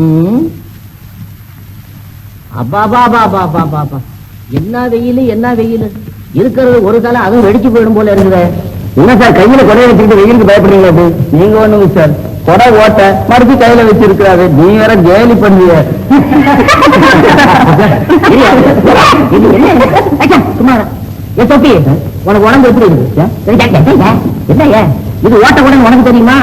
ம். அப்பாபாபாபாபாபாபா. என்ன வெயில் என்ன வெயில்? இருக்கிறது ஒரு தலை அதுவும் வெடிச்சு போயிடும் போல இருக்குது. என்ன சார் கையில கொடையை வச்சுக்கிட்டு வெயிலுக்கு பயப்படுறீங்க அது நீங்க ஒண்ணுங்க சார். கொடை ஓட்ட மறுபடியும் கையில வச்சிருக்கிறாரு. நீ வேற கேலி பண்ணுவீங்க சும்மா ஏ உனக்கு உடம்பு எப்படி இருக்கு என்னைய இது ஓட்ட கூட உனக்கு தெரியுமா?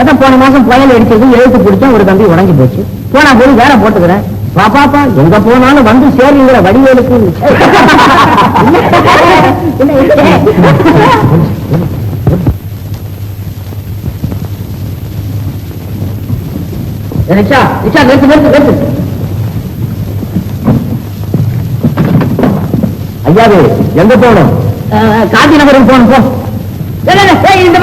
எதை போன மாசம் புயல் அடிச்சது எழுத்து பிடிச்சா ஒரு தம்பி உடஞ்சி போச்சு. போனா போய் வேற போட்டுக்கிறேன். பாப்பாப்பா எங்க போனாலும் வந்து சேருங்கிற வடிவேலுக்கு. ரிக்ஷா ரிக்ஷா நிறுத்து நிறுத்து நிறுத்து. ஐயாவே எங்க போகணும்? காந்தி நகரம் போகணும் போ. இந்த.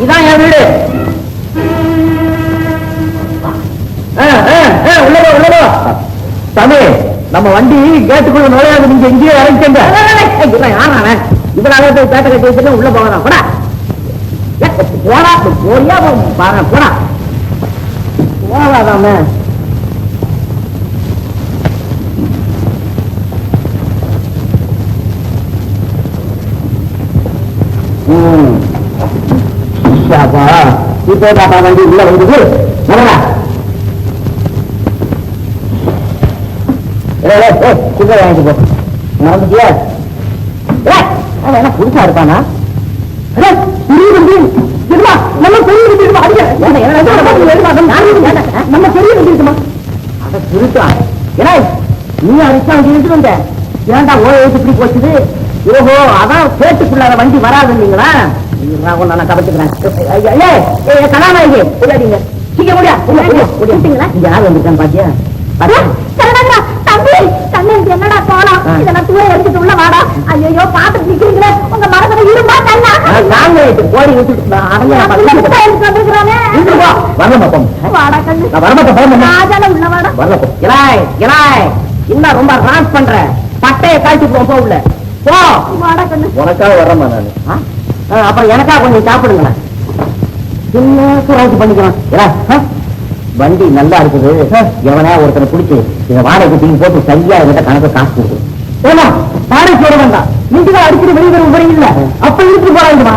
இதான் என் வீடு. ஆ, ஆ, ஆ, உள்ள போ, உள்ள போ. சாமி நம்ம வண்டி கேட்டுக்குள்ள நுழையாது நீங்க இங்கேயே இறங்கிட்டீங்க இவன் யாரான இவனால பேட்டை கட்டி வச்சுட்டு உள்ள போகலாம். போடா. ஏ, போடா போறியா பாரு போடா போடாதாம இப்போ பாப்பா வண்டி உள்ள வந்தது வரடா ஏய், வாங்கிட்டு போ. மறந்துட்டியா? என்ன புதுசா இருப்பானா? நீ வண்டி எடுத்துட்டு வந்த. ஏன்டா ஓ எழுத்து இப்படி போச்சுது? ஓஹோ அதான் சேட்டுக்குள்ளார வண்டி வராது இல்லைங்களா நான் ஏய், கதாநாயகி புரியாதீங்க சீக்கிரம் முடியா இங்க. யார் வந்திருக்கான்னு பாத்தியா? தம்பி என்னடா கோலம் ஆ. இதெல்லாம் தூர எடுத்துட்டு உள்ள வாடா. ஐயோ பாத்துட்டு நிக்கிறீங்களே. உங்க மரத்துல இரும்பா கண்ணா நாங்க கோடி விட்டுட்டு அடங்க வரல பாப்போம் வாடா கண்ணு. நான் வரமாட்டேன் போக ராஜால உள்ள வாடா. வரல போ இலாய் இலாய். இன்னும் ரொம்ப ராஸ் பண்ற. பட்டைய காய்ச்சி போ உள்ள. போ. உனக்காக வரமா நான். அப்புறம் எனக்காக கொஞ்சம் சாப்பிடுங்களேன். சின்ன சூறாய்ச்சி பண்ணிக்கலாம்? வண்டி நல்லா இருக்குது. எவனா ஒருத்தனை பிடிச்சி இதை வாடகை தூக்கி போட்டு சரியா என்கிட்ட கணக்கு காசு கொடுக்கும் ஏமா பாடை சொல்ல வேண்டாம். நீங்க அடிக்கடி வெளியே வர இல்ல. அப்ப இழுத்து போறாங்கம்மா.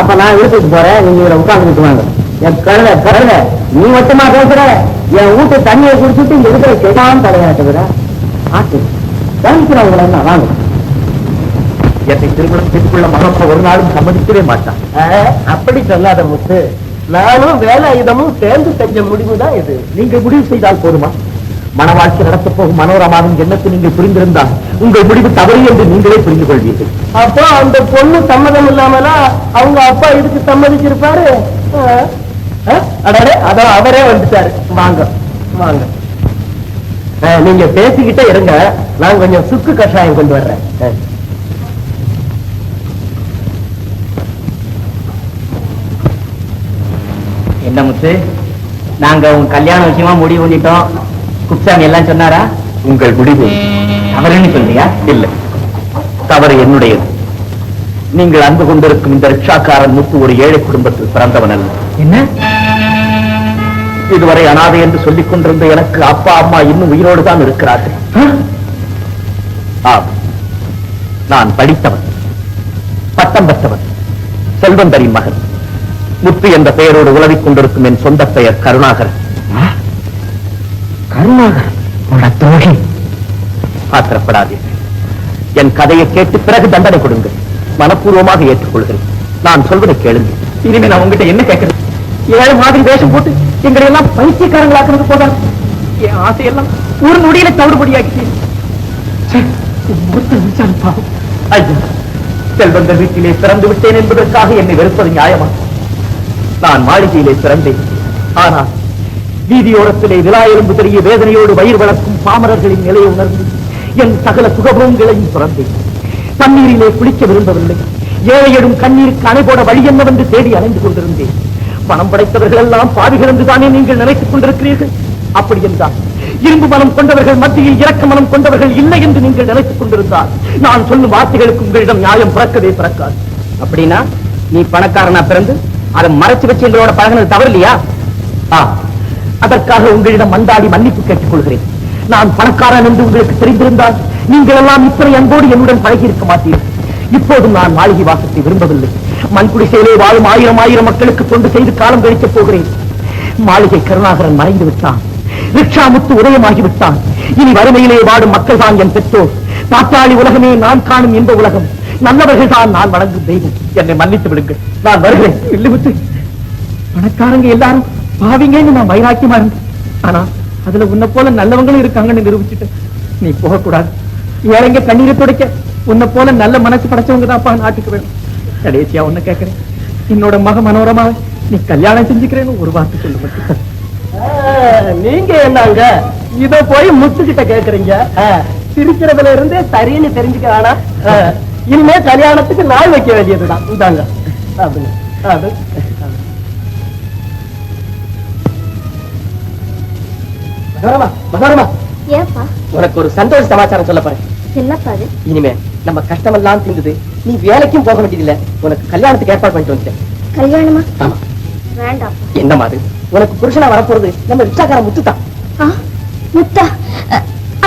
அப்ப நான் இழுத்துட்டு போறேன். நீங்க உட்கார்ந்து வாங்க. என் கழுத கழுத நீ மட்டுமா பேசுற? என் வீட்டு தண்ணியை குடிச்சிட்டு இங்க இருக்கிற செடான் தலையாட்டுகிற ஆட்டு. கவனிக்கிறவங்கள என்ன வாங்க. என்னை திருமணம் செய்து கொள்ள மகப்ப ஒரு நாளும் சம்மதிக்கவே மாட்டான். அப்படி சொல்லாத முத்து நானும் வேலாயுதமும் சேர்ந்து செஞ்ச முடிவுதான் இது. நீங்கள் முடிவு செய்தால் போதுமா? மன வாழ்க்கை நடத்தப் போகும் மனோரமாவின் எண்ணத்தை நீங்கள் புரிந்திருந்தால் உங்கள் முடிவு தவறு என்று நீங்களே புரிந்து கொள்வீர்கள் அப்போ அந்த பொண்ணு சம்மதம் இல்லாமலா அவங்க அப்பா இதுக்கு சம்மதிச்சிருப்பாரு? அடடே அதான் அவரே வந்துட்டாரு. வாங்க. வாங்க. நீங்க பேசிக்கிட்டே இருங்க. நான் கொஞ்சம் சுக்கு கஷாயம் கொண்டு வர்றேன். என்ன முத்து. நாங்க உங்க கல்யாண விஷயமா முடிவு பண்ணிட்டோம். குப்சாமி எல்லாம் சொன்னாரா? உங்கள் முடிவு. அவருன்னு சொல்றியா இல்லை. தவறு என்னுடையது. நீங்கள் அன்பு கொண்டிருக்கும் இந்த ரிக்ஷாக்காரன் முத்து ஒரு ஏழை குடும்பத்தில் பிறந்தவன் அல்ல. என்ன? இதுவரை அனாதை என்று சொல்லிக் கொண்டிருந்த எனக்கு அப்பா அம்மா இன்னும் உயிரோடு தான் இருக்கிறார்கள். ஆம். நான் படித்தவன். பட்டம் பெற்றவன். செல்வந்தரின் மகன். முத்து என்ற பெயரோடு உலவிக் கொண்டிருக்கும் என் சொந்த பெயர் கருணாகரன். கருணாகர் துரோகி. ஆத்திரப்படாதீர்கள் என் கதையை கேட்டு பிறகு தண்டனை கொடுங்கள். மனப்பூர்வமாக ஏற்றுக்கொள்கிறேன். நான் சொல்வதை கேளுங்கள். இனிமே நான் உங்ககிட்ட என்ன கேட்கிறேன் ஏழு மாதிரி வேஷம் போட்டு எங்களை எல்லாம் பைத்தியக்காரங்களாக்குறது போதாது என் ஆசையெல்லாம் ஒரு நொடியில தவிடுபடியாக்கி ஐயா செல்வந்த வீட்டிலே பிறந்து விட்டேன் என்பதற்காக என்னை வெறுப்பது நியாயமா? நான் மாளிகையிலே பிறந்தேன். ஆனால் வீதியோரத்திலே விழா எலும்பு தெரிய வேதனையோடு வயிறு வளர்க்கும் பாமரர்களின் நிலையை உணர்ந்து என் சகல சுகபோங்களையும் பிறந்தேன் தண்ணீரிலே குளிக்க விரும்பவில்லை. ஏழையிடும் கண்ணீருக்கு அணை போட வழி என்னவென்று தேடி அலைந்து கொண்டிருந்தேன். பணம் படைத்தவர்கள் எல்லாம் பாவிகள் என்றுதானே நீங்கள் நினைத்துக் கொண்டிருக்கிறீர்கள்? அப்படி என்றால் இரும்பு மனம் கொண்டவர்கள் மத்தியில் இரக்க மனம் கொண்டவர்கள் இல்லை என்று நீங்கள் நினைத்துக் கொண்டிருந்தால் நான் சொல்லும் வார்த்தைகளுக்கு உங்களிடம் நியாயம் பிறக்கவே பிறக்காது. அப்படின்னா நீ பணக்காரனா பிறந்து அதை மறைச்சு வச்சு எங்களோட பழகினது தவறு இல்லையா? அதற்காக உங்களிடம் மந்தாடி மன்னிப்பு கேட்டுக் கொள்கிறேன். நான் பணக்காரன் என்று உங்களுக்கு தெரிந்திருந்தால் நீங்கள் எல்லாம் இத்தனை அன்போடு என்னுடன் பழகி இருக்க மாட்டீர்கள். இப்போதும் நான் மாளிகை வாசத்தை விரும்பவில்லை. மண்குடிசையிலே வாழும் ஆயிரம் ஆயிரம் மக்களுக்கு தொண்டு செய்து காலம் கழிக்கப் போகிறேன். மாளிகை கருணாகரன் மறைந்து விட்டான். ரிக்ஷாமுத்து உதயமாகி விட்டான் இனி வறுமையிலே வாடும் மக்கள் தான் என் பெற்றோர். பாட்டாளி உலகமே நான் காணும் இந்த உலகம். நல்லவர்கள் தான் நான் வணங்கும் தெய்வம். என்னை மன்னித்து விடுங்கள். நான் வருகிறேன். இல்லுமுத்து பணக்காரங்க எல்லாரும் பாவிங்கன்னு நான் வைராக்கியமா இருந்தேன். ஆனா அதுல உன்னை போல நல்லவங்களும் இருக்காங்கன்னு நிரூபிச்சுட்டு நீ போகக்கூடாது. ஏழைங்க கண்ணீரை துடைக்க உன்னை போல நல்ல மனசு படைச்சவங்க தான்ப்பா நாட்டுக்கு வேணும் கடைசியா ஒண்ணு கேட்கிறேன். என்னோட மக மனோரமா நீ கல்யாணம் செஞ்சுக்கிறேன்னு ஒரு வார்த்தை சொல்லு மட்டும். நீங்க என்னங்க? இத போய் முத்துக்கிட்ட கேக்குறீங்க? சிரிக்கிறதுல இருந்தே சரின்னு தெரிஞ்சுக்க ஆனா இனிமே கல்யாணத்துக்கு நாள் வைக்க வேண்டியதுதான். இந்தாங்க. அப்படின்னு அது உனக்கு ஒரு சந்தோஷ சமாச்சாரம் சொல்ல போறேன். இனிமே நம்ம கஷ்டமெல்லாம் தீர்ந்தது நீ வேலைக்கும் போக வேண்டியதில்லை. உனக்கு கல்யாணத்துக்கு ஏற்பாடு பண்ணிட்டு வந்துட்டேன். கல்யாணமா? ஆமா. வேண்டாம். என்ன மாதிரி உனக்கு புருஷனா வரப்போறது நம்ம ரிக்ஷாக்கார முத்துத்தான் ஆ முத்தா.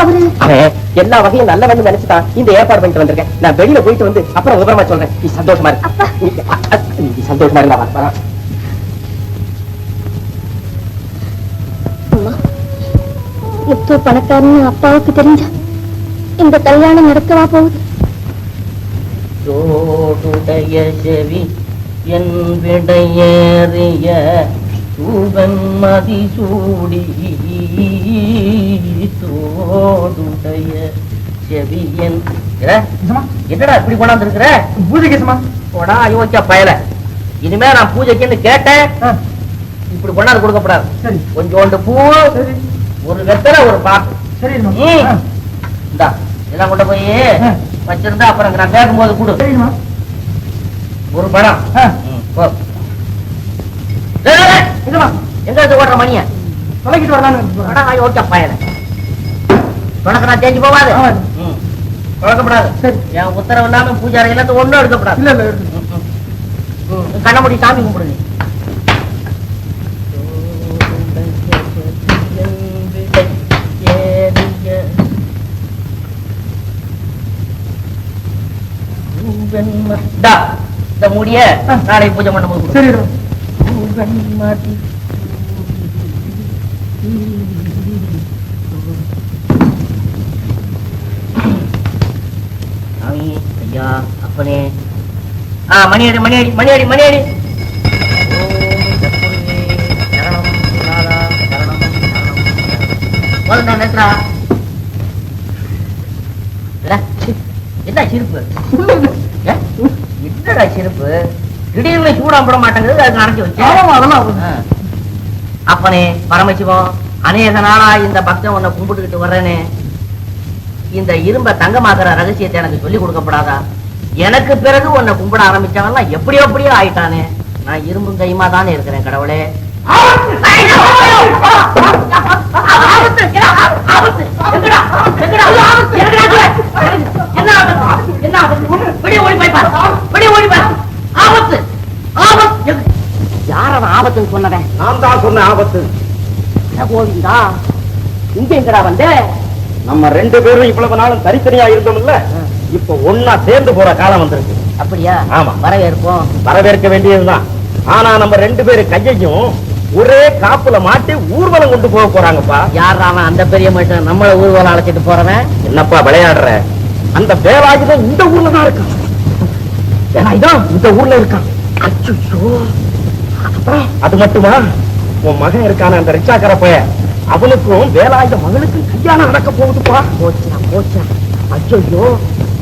அவரு? அவன் எல்லா வகையும் நல்லவன்னு நினைச்சுதான் இந்த ஏற்பாடு பண்ணிட்டு வந்திருக்கேன். நான் வெளியில போயிட்டு வந்து அப்புறம் விவரமா சொல்றேன். நீ சந்தோஷமா இருக்கு. நீ- சந்தோஷமா இருந்தா முத்து பணக்காரன்னு அப்பாவுக்கு தெரிஞ்சா இந்த கல்யாணம் நடக்கவா போகுது? தோடுடைய செவி என் விடையேறிய தூவன் மதிசூடி தோடுடைய செவி என் ஏ, என்னடா இப்படி கொண்டாந்து இருக்கிற பூஜைக்கு சும்மா போடா அயோக்கியா பயல. இனிமே நான் பூஜைக்குன்னு கேட்டேன். இப்படி கொண்டாந்து கொடுக்கப்படாது. சரி. கொஞ்சோண்டு பூ சரி. ஒரு வெத்தலை ஒரு பாட்டு சரி. இந்தா இதெல்லாம் கொண்டு போய். வச்சிருந்தா அப்புறம் நான் கேட்கும்போது கொடு. சரிம்மா ஒரு படம் போ. எங்க இருந்து ஓடுற மணிய? தொலைக்கிட்டு வரலான்னு ஓகே பயல. உனக்கு நான் தேஞ்சு போவாது. குழக்கப்படாது சரி. என் உத்தரவு இல்லாம பூஜாரி எல்லாத்தையும் ஒண்ணும் எடுக்கப்படாது. இல்ல இல்ல இருக்கு. ம், ம். ம், கண்ணை மூடி சாமி கும்பிடு நீ. டா, இந்த முடிய நாளைக்கு பூஜை பண்ணும்போது. சரி இருமா. மாட்டி. ஐயா அப்பனே. ஆ மணியாடி மணியாடி மணி அடி என்ன சிரிப்பு? என்னடா சிரிப்பு? திடீர்னு சூடாக போட மாட்டேங்குது அதுக்கு அரைச்சி வச்சு அதெல்லாம். அப்பனே பரமசிவம் அநேக நாளா இந்த பக்தன் உன்னை கும்பிட்டுக்கிட்டு வர்றேனே இந்த இரும்ப தங்கமாக்குற ரகசியத்தை எனக்கு சொல்லி கொடுக்கப்படாதா எனக்கு பிறகு உன்னை கும்பிட ஆரம்பிச்சவன்லாம் எப்படி எப்படியோ ஆயிட்டானே நான் இரும்பும் கையுமா தானே இருக்கிறேன் கடவுளே? என்ன? என்ன ஓடி போய் பாரு. ஓடி பாரு. ஆபத்து! ஆபத்து! யார் அவன் ஆபத்துன்னு சொன்னவன்? நான் தான் சொன்ன ஆபத்து. கோவிந்தா? இங்க எங்கடா வந்த? நம்ம ரெண்டு பேரும் இவ்வளவு நாளும் தனித்தனியா இருந்தோம்ல. இப்ப ஒன்னா சேர்ந்து போற காலம் வந்திருக்கு. அப்படியா? ஆமா. வரவேற்போம். வரவேற்க வேண்டியதுதான். ஆனா நம்ம ரெண்டு பேரு கையையும் ஒரே காப்புல மாட்டி ஊர்வலம் கொண்டு போக போறாங்கப்பா. யார் அவன்? அந்த பெரிய மனுஷன் நம்மள ஊர்வலம் அழைச்சிட்டு போறவன்? என்னப்பா விளையாடுற? அந்த வேலாயுதம் இந்த ஊர்ல தான் இருக்கான். வேலாயுதம் இந்த ஊர்ல இருக்கான். அச்சோ அது மட்டுமா? உன் மகன் இருக்கான அந்த ரிச்சாக்கார பைய அவனுக்கும் வேலாயுத மகனுக்கும் கல்யாணம் நடக்க போகுதுப்பா. போச்சா போச்சா அச்சோ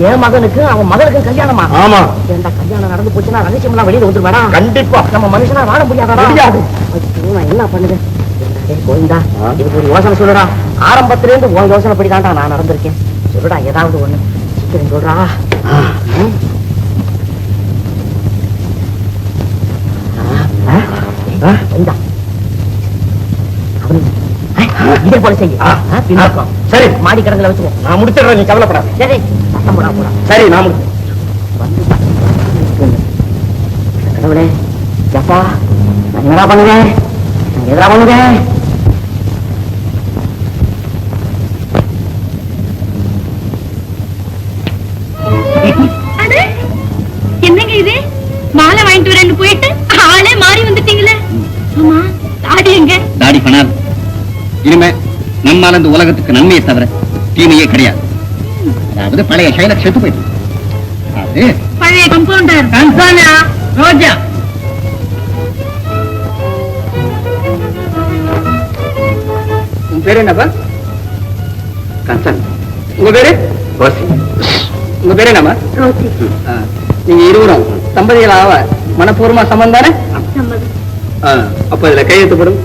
என் மகனுக்கு அவன் மகளுக்கு கல்யாணமா? ஆமா. ஏண்டா கல்யாணம் நடந்து போச்சுன்னா ரகசியம் எல்லாம் வெளியில வந்துருவாடா கண்டிப்பா. நம்ம மனுஷனா வாழ முடியாதா முடியாது. ஐயோ, நான் என்ன பண்ணுவேன் கோவிந்தா? இதுக்கு ஒரு யோசனை சொல்லுடா. ஆரம்பத்துல இருந்து உன் யோசனை படிதான்டா நான் நடந்திருக்கேன். சொல்லுடா ஏதாவது ஒண்ணு. சீக்கிரம் சொல்றா ம். ஆ, ஆ? இந்தா. அவனு இதே போல செய்ய. சரி. மாடி கடங்களை வச்சுக்கோ. நான் முடிச்சிடுறேன் நீ கவலைப்படாத. சரி சத்தம் போடா போடா. சரி நான் முடிச்சு கடவுளே எப்பா நான் என்னடா பண்ணுவேன். நான் எதா பண்ணுவேன். இனிமே நம்மால இந்த உலகத்துக்கு நன்மையை தவிர தீமையே கிடையாது. அதாவது பழைய செயலர் செத்து போயிட்டு அது பழைய கம்பவுண்டர் ரோஜா? உன் பேரு என்னப்பா? கன்சன். உங்க பேரு? ரோசி. உங்க பேரு என்னம்மா? ஆ, நீங்க இருவரும் தம்பதிகள் ஆவ மனப்பூர்வமா சம்மந்தம் தானே? ஆ, அப்ப இதுல கையெழுத்து போடும்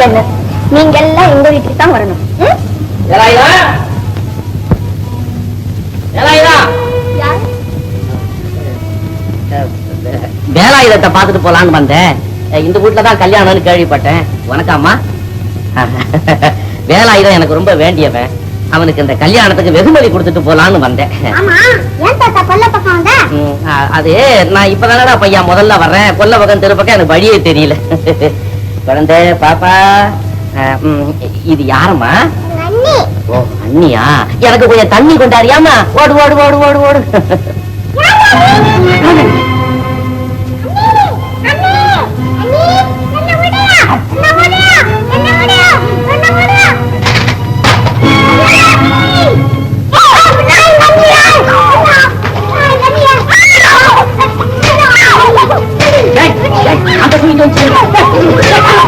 கண்ணு. நீங்க எல்லாம் எங்க வீட்டுக்கு தான் வரணும். வேலாயுதத்தை பார்த்துட்டு போலான்னு வந்தேன். இந்த வீட்டுல தான் கல்யாணம்னு கேள்விப்பட்டேன். வணக்கம்மா. வேலாயுதம் எனக்கு ரொம்ப வேண்டியவன். அவனுக்கு இந்த கல்யாணத்துக்கு வெகுமதி கொடுத்துட்டு போலான்னு வந்தேன். அது நான் இப்பதானடா பையன் முதல்ல வர்றேன். கொல்ல பக்கம் திருப்பக்கம் எனக்கு வழியே தெரியல. குழந்தை பாப்பா இது யாரம்மா? ஓ அண்ணியா? எனக்கு கொஞ்சம் தண்ணி கொண்டாரியாமா ஓடு ஓடு ஓடு ஓடு ஓடு. 你都知道。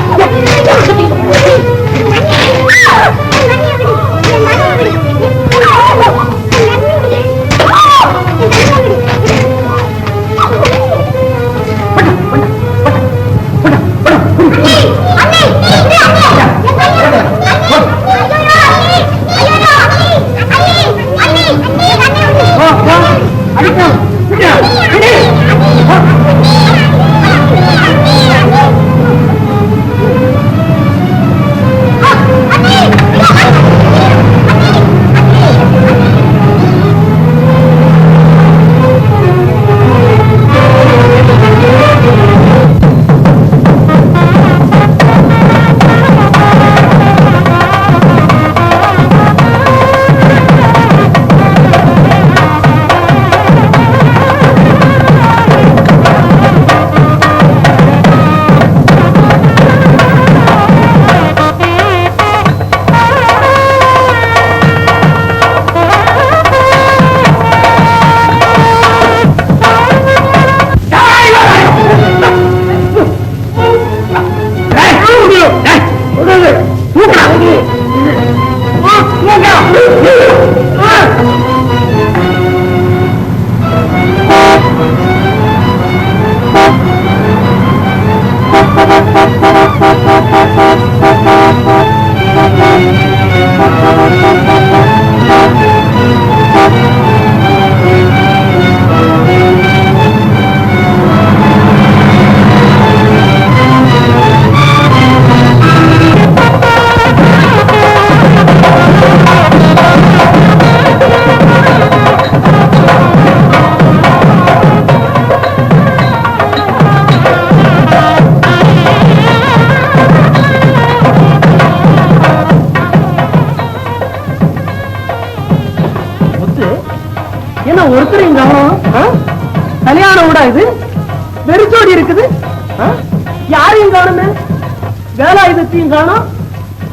வேலாயுதத்தையும் காணும்.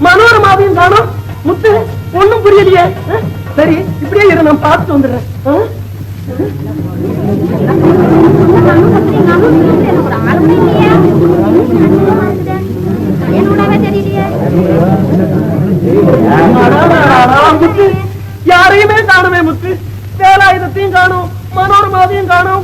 மனோரமாவையும் காணோம். முத்து ஒண்ணும் புரியலையே. சரி இப்படியே இரு நான் பார்த்து வந்துடுறேன். முத்து, யாரையுமே காணுமே முத்து. வேலாயுதத்தையும் காணும் மனோரமாவையும் காணும்.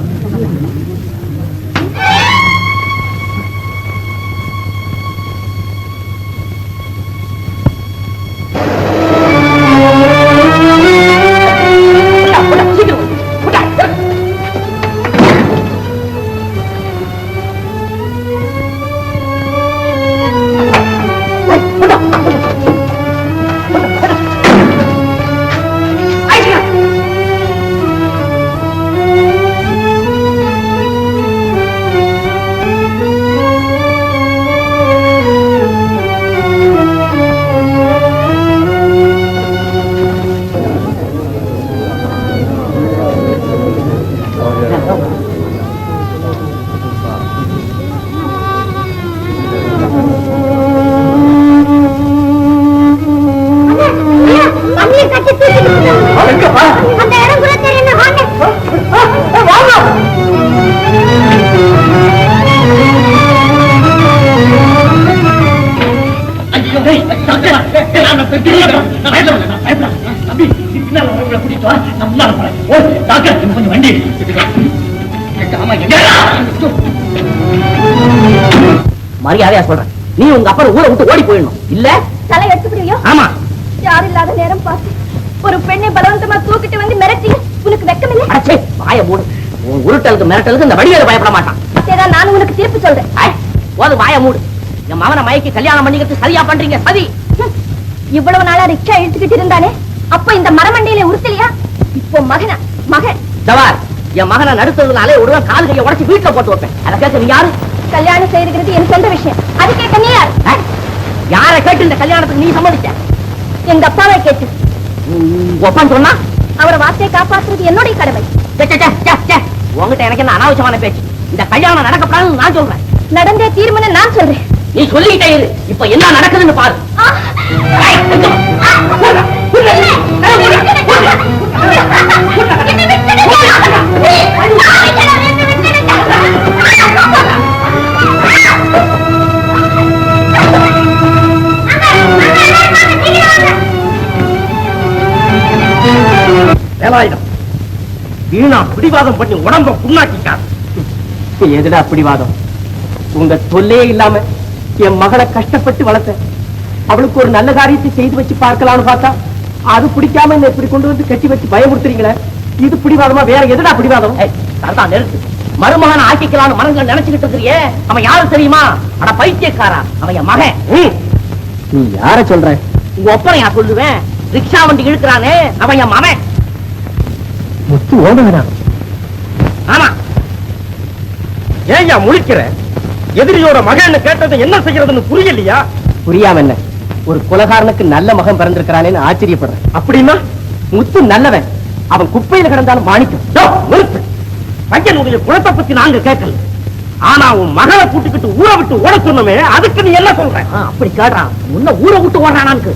மரியாதையா சொல்றேன். நீ உங்க அப்பா ஊரை விட்டு ஓடி போயிடணும். இல்ல? தலை எடுத்துக்கிறியோ? ஆமா. யாரும் இல்லாத நேரம் பார்த்து ஒரு பெண்ணை பலவந்தமா தூக்கிட்டு வந்து மிரட்டி உனக்கு வெக்கம் இல்லை அடச்சே வாய மூடு. உன் உருட்டலுக்கு மிரட்டலுக்கு இந்த வடிவேல பயப்பட மாட்டான். அதேதான் நான் உனக்கு தீர்ப்பு சொல்றேன். போது வாய மூடு. என் மகனை மயக்கி கல்யாணம் பண்ணிக்கிறது சரியா பண்றீங்க. சதி. இவ்வளவு நாளா ரிக்ஷா இழுத்துக்கிட்டு இருந்தானே? அப்ப இந்த மரமண்டையில உறுத்தலையா இப்போ மகனா? மகன். தவார் என் மகனை நடுத்ததுனாலே ஒரு கால் கையை உடச்சு வீட்டுல போட்டு வைப்பேன். அதை கேட்க நீ யாரு? கல்யாணம் செய்திருக்கிறது என் சொந்த விஷயம். அது கேட்க நீ யார்? யாரை கேட்டு இந்த கல்யாணத்துக்கு நீ சம்மதிச்ச எங்க அப்பாவை கேட்டு. உங்க ஒப்பன் சொன்னா? அவரை வார்த்தையை காப்பாற்றுறது என்னுடைய கடமை. உன்கிட்ட எனக்கு என்ன அனாவசியமான பேச்சு? இந்த கல்யாணம் நடக்கப்படாதுன்னு நான் சொல்றேன். நடந்தே தீர்மானு நான் சொல்றேன். நீ சொல்லிட்டே இரு. இப்ப என்ன நடக்குதுன்னு பாரு. ஆ! வேலாயுதம். வீணா பிடிவாதம் பண்ணி உடம்ப புண்ணாக்கிட்டார். எதுடா பிடிவாதம்? உங்க தொல்லையே இல்லாம என் மகளை கஷ்டப்பட்டு வளர்த்தேன். அவளுக்கு ஒரு நல்ல காரியத்தை செய்து வச்சு பார்க்கலாம்னு பார்த்தா அது பிடிக்காம என்ன இப்படி கொண்டு வந்து கட்டி வச்சு பயமுறுத்துறீங்களே? இது பிடிவாதமா வேற எதுடா பிடிவாதம்? சரதா நிறுத்து மருமகன் ஆக்கிக்கலாம்னு மனசுல நினைச்சுக்கிட்டு இருக்கிறியே. அவன் யாரு தெரியுமா? அட பைத்தியக்காரா. அவன் என் மகன். நீ யார சொல்ற? உங்க ஒப்பனை நான் சொல்லுவேன். ரிக்ஷா வண்டி இழுக்கிறானே அவன் என் மகன். முத்து ஓடுகிறான் ஆமா. ஏன் முழிக்கிற? எதிரியோட மகன் கேட்டது என்ன செய்யறதுன்னு புரியலையா? புரியாம என்ன? ஒரு குலகாரனுக்கு நல்ல மகன் பிறந்திருக்கிறானேன்னு ஆச்சரியப்படுறேன். அப்படின்னா? முத்து நல்லவன். அவன் குப்பையில கிடந்தாலும் மாணிக்கம். நிறுத்து. பையனுடைய குலத்தை பத்தி நாங்க கேட்கல. ஆனா உன் மகளை கூட்டிக்கிட்டு ஊரை விட்டு ஓட சொன்னமே அதுக்கு நீ என்ன சொல்ற? அப்படி கேடுறான். முன்ன ஊரை விட்டு ஓடுறானான்னு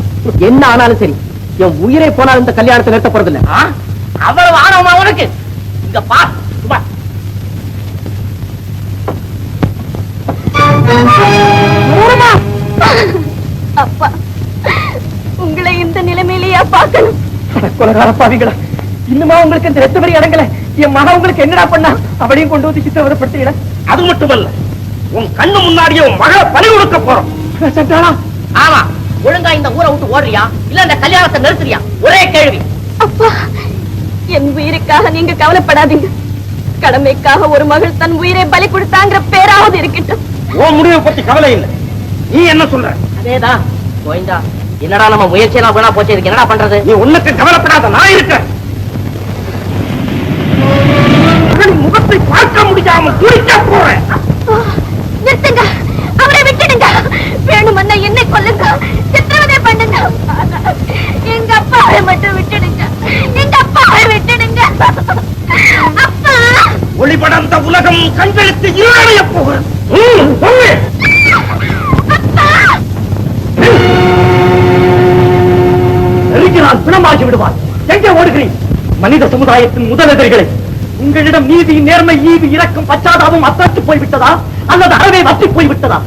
என்ன ஆனாலும் சரி என் உயிரை போனாலும் இந்த கல்யாணத்தை நிறுத்த போறதில்ல ஆ? அவ்வளவு ஆணவமா உனக்கு? இங்க பார் சுபா அப்பா உங்களை இந்த நிலைமையிலேயா பார்க்கணும்? குலகார பாவிகளா. இன்னுமா உங்களுக்கு இந்த ரெத்து வரி அடங்கல? என் மகன் உங்களுக்கு என்னடா பண்ணா? அவளையும் கொண்டு வந்து சித்திரவதப்படுத்தீங்கள அது மட்டுமல்ல உன் கண்ணு முன்னாடியே உன் மகளை பலி கொடுக்க போறோம். ஆமா ஒழுங்கா இந்த ஊரை விட்டு ஓடுறியா? இல்ல இந்த கல்யாணத்தை நிறுத்துறியா? ஒரே கேள்வி. அப்பா என் உயிருக்காக நீங்க கவலைப்படாதீங்க. கடமைக்காக ஒரு மகள் தன் உயிரை பலி கொடுத்தாங்கிற பேராவது இருக்கட்டும். உன் முடிவை பத்தி கவலை இல்லை. நீ என்ன சொல்ற? அதேதான் கோவிந்தா. என்னடா நம்ம முயற்சியெல்லாம் வீணா போச்சு இதுக்கு என்னடா பண்றது? நீ உன்னுக்கு கவலைப்படாத நான் இருக்கேன். அவளின் முகத்தை பார்க்க முடியாமல் துடிக்க போறேன். நிறுத்துங்க. அவரை விட்டுடுங்க. வேணுமன்னா என்னை கொல்லுங்க. சித்திரவதை பண்ணுங்க. எங்க அப்பாவை மட்டும் விட்டுடுங்க. எங்க அப்பாவை விட்டுடுங்க. அப்பா! ஒளிபடர்ந்த உலகம் கண்களுக்கு இருளைய போகிறது. பிணமாகி விடுவார் எங்கே ஓடுகிறேன் மனித சமுதாயத்தின் முதல் உங்களிடம் நீதி நேர்மை ஈவு இறக்கும் பச்சாதாபம் அத்தட்டு போய்விட்டதா? அல்லது அறவே வற்றி போய்விட்டதா?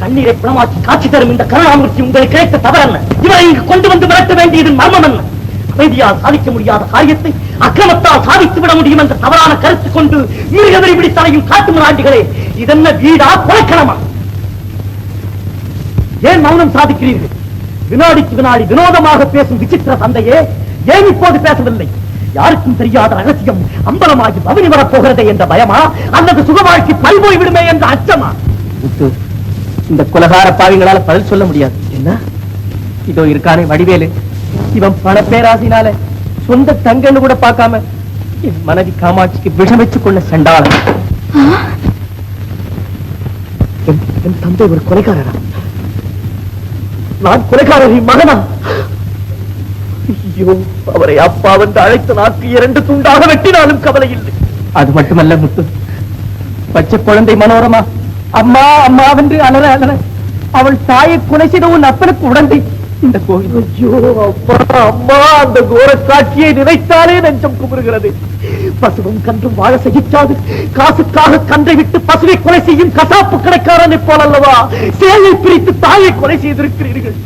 கண்ணீரை பிணமாக்கி காட்சி தரும் இந்த கருணாமூர்த்தி உங்களுக்கு கிடைத்த தவறல்ல. இவரை இங்கு கொண்டு வந்து விரட்ட வேண்டியதன் மர்மம் என்ன அமைதியால் சாதிக்க முடியாத காரியத்தை அக்கிரமத்தால் சாதித்து விட முடியும் என்ற தவறான கருத்து கொண்டு மிருகவரி பிடித்தலையும் காட்டு முராண்டிகளே இதென்ன வீடா கொலைக்கணமா ஏன் மௌனம் சாதிக்கிறீர்கள்? வினாடிக்கு வினாடி வினோதமாக பேசும் விசித்திர தந்தையே ஏன் இப்போது பேசவில்லை? யாருக்கும் தெரியாத ரகசியம் அம்பலமாகி பவனி வரப்போகிறதே என்ற பயமா? அல்லது சுகவாழ்க்கை பறிபோய் விடுமே என்ற அச்சமா? இந்த குலகார பாவிங்களால பதில் சொல்ல முடியாது. என்ன? இதோ இருக்கானே வடிவேலு. இவன் பண பேராசினால சொந்த தங்கன்னு கூட பார்க்காம என் மனைவி காமாட்சிக்கு விஷம் வச்சு கொண்ட செண்டாளன். என் என் தந்தை ஒரு கொலைகாரரா? நான் கொலைகாரரின் மகனா? ஐயோ அவரை அப்பா வந்து அழைத்த நாக்கு இரண்டு துண்டாக வெட்டினாலும் கவலை இல்லை அது மட்டுமல்ல முத்து. பச்சை குழந்தை மனோரமா. அம்மா அம்மா வென்று அலற அலற. அவள் தாயை கொலை செய்த உன் அப்பனுக்கு உடந்தை. இந்த கோவில் ஐயோ அப்பா அம்மா அந்த கோர காட்சியை நினைத்தாலே நெஞ்சம் குமுறுகிறது. பசுவும் கன்றும் வாழ சகிக்காது. காசுக்காக கன்றை விட்டு பசுவை கொலை செய்யும் கசாப்பு கடைக்காரனை போல் அல்லவா சேலை பிரித்து தாயை கொலை செய்திருக்கிறீர்கள்.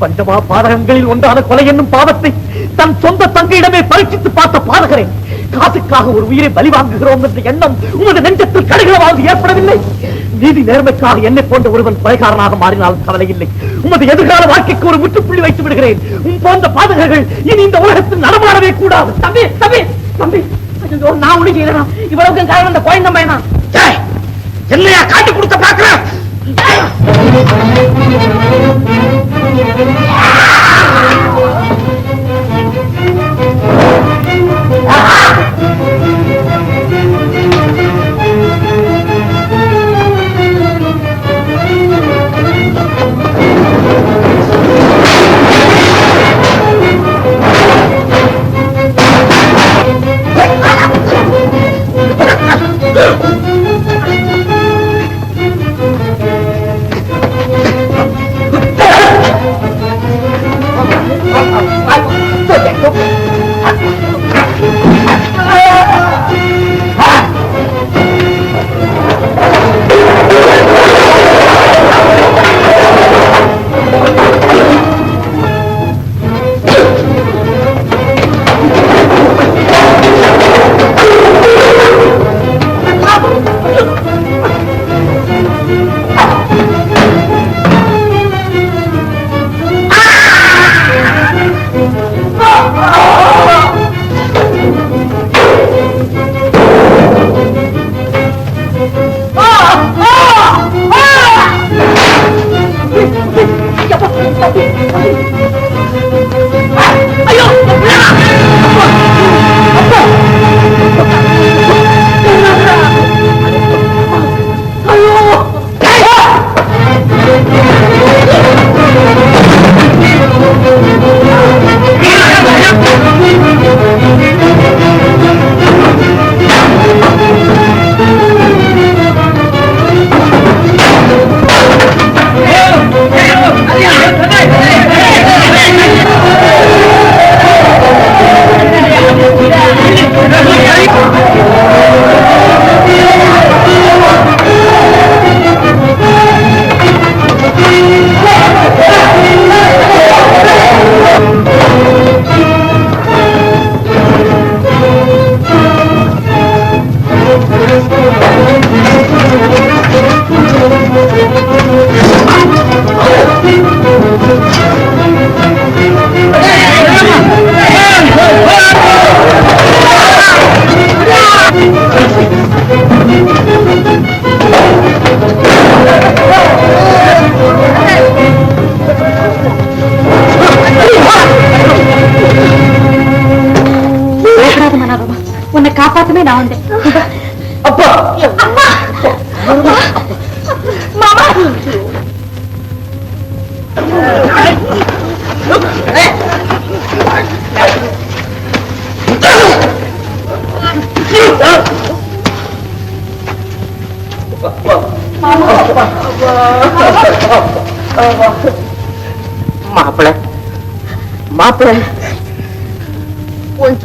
பஞ்சமா பாதகங்களில் ஒன்றான கொலை என்னும் பாவத்தை தன் சொந்த தங்கையிடமே பரீட்சித்து பார்த்த பாதகரே காசுக்காக ஒரு உயிரை பலி வாங்குகிறோம் என்ற எண்ணம் உமது நெஞ்சத்தில் கடுகளவாக ஏற்படவில்லை. நீதி நேர்மைக்காக என்னை போன்ற ஒருவன் கொலைகாரனாக மாறினால் கவலை இல்லை உமது எதிர்கால வாழ்க்கைக்கு ஒரு முற்றுப்புள்ளி வைத்து விடுகிறேன். உன் போன்ற பாதகர்கள் இனி இந்த உலகத்தில் நடமாடவே கூடாது. தம்பி தம்பி தம்பி. நான் உனக்கு செய்யறேன் இவ்வளவுக்கு காரணம் அந்த குழந்தை என்னையா காட்டி கொடுத்த பாக்குறேன் பயப்படாத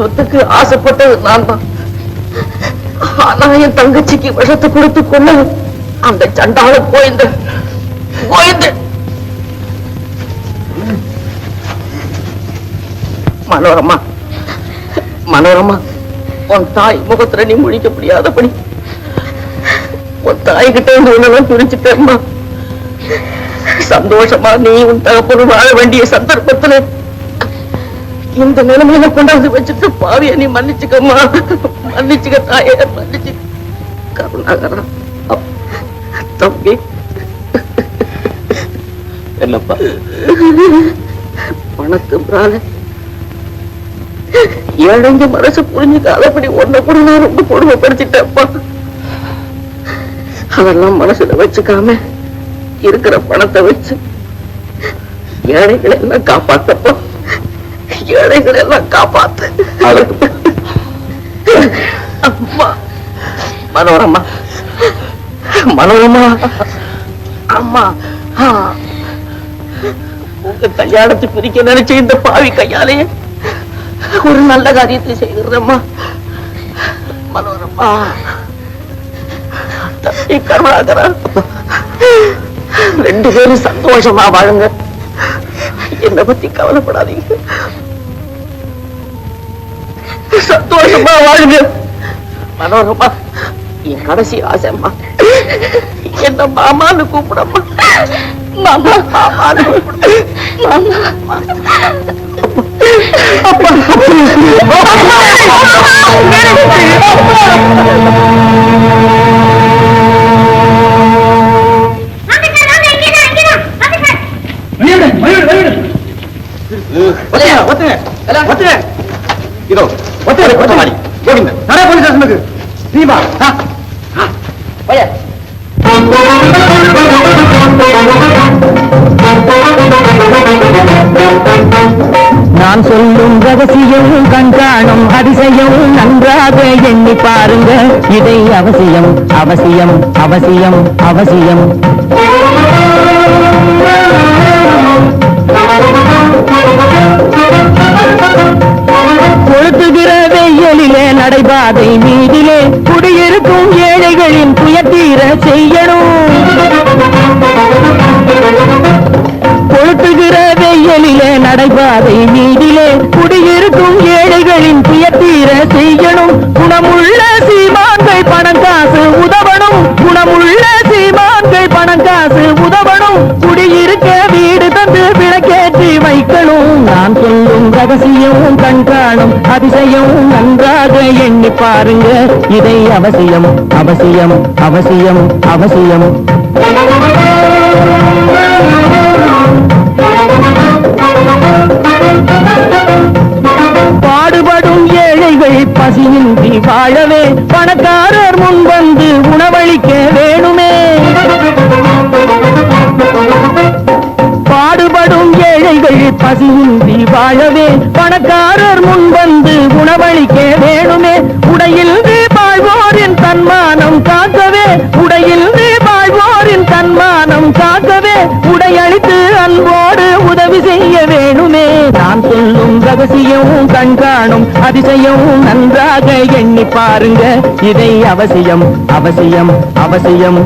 சொத்துக்கு ஆசைப்பட்டது நான் தான். ஆனா என் தங்கச்சிக்கு விஷத்தை கொடுத்து கொண்டு அந்த சண்டால போயிந்த போயிந்த மனோரமா மனோரமா உன் தாய் முகத்துல நீ முழிக்க முடியாதபடி உன் தாய்கிட்ட இருந்து உன்னெல்லாம் பிரிச்சுட்டேம்மா சந்தோஷமா நீ உன் தகப்பனும் வாழ வேண்டிய சந்தர்ப்பத்துல இந்த நிலைமையில கொண்டாந்து வச்சுட்டு பாவிய நீ மன்னிச்சுக்கம்மா. மன்னிச்சுக்க தாயே மன்னிச்சு. கருணாகரா தம்பி. என்னப்பா? பணத்துறால ஏழைங்க மனசு புரிஞ்சுக்காதபடி ஒன்ன கூட நான் ரொம்ப கொடுமைப்படுத்திட்டேன்ப்பா அதெல்லாம் மனசுல வச்சுக்காம இருக்கிற பணத்தை வச்சு ஏழைகளை எல்லாம் காப்பாத்தப்பா. ஏழைகளை எல்லாம் காப்பாத்து அம்மா. மனோரமா. மனோரமா. அம்மா. உங்க கல்யாணத்தை பிரிக்க நினைச்ச இந்த பாவி கையாலேயே ஒரு நல்ல காரியத்தை செய்கிறம்மா. மனோரமா. தம்பி கருணாகரா. ரெண்டு பேரும் சந்தோஷமா வாழுங்க. என்னை பத்தி கவலைப்படாதீங்க. சந்தோஷமா வாழுங்க மனோரமா என் கடைசி ஆசைம்மா. என்ன மாமான்னு கூப்பிடம்மா. மாமா மாமான்னு மாமா இதோ. ஒத்துங்க ஒத்துமாடி ஓடுங்க நடை போலீஸ் ஸ்டேஷனுக்கு. நீமா நான் சொல்லும் ரகசியம் கண்காணும் அதிசயம் நன்றாக எண்ணி பாருங்க இதை அவசியம் அவசியம் அவசியம் அவசியம். பாதை மீதிலே குடியிருக்கும் ஏழைகளின் துயத்தீர செய்யணும். கொளுத்துகிற வெயிலிலே நடைபாதை மீதிலே குடியிருக்கும் ஏழைகளின் துயத்தீர செய்யணும். குணமுள்ள சீமான்கள் பணம் காசு உதவணும். குணமுள்ள சீமான்கள் பணம் காசு உதவணும். குடியிருக்க வீடு தந்து விளக்கேற்றி வைக்கணும். பாருங்க இதை அவசியம் அவசியம் அவசியம் அவசியம். பாடுபடும் ஏழைகள் பசியின்றி வாழவே பணக்காரர் முன் வந்து உணவளிக்க வேணுமே. பாடுபடும் ஏழைகள் பசியின்றி வாழவே பிறர் முன் வந்து உணவளிக்க வேணுமே. உடையில் வாழ்வோரின் தன்மானம் காக்கவே. உடையில் வாழ்வோரின் தன்மானம் காக்கவே. உடையளித்து அன்போடு உதவி செய்ய வேணுமே. நான் சொல்லும் ரகசியமும் கண்காணும் அதிசயமும் நன்றாக எண்ணி பாருங்க. இதை அவசியம் அவசியம் அவசியம்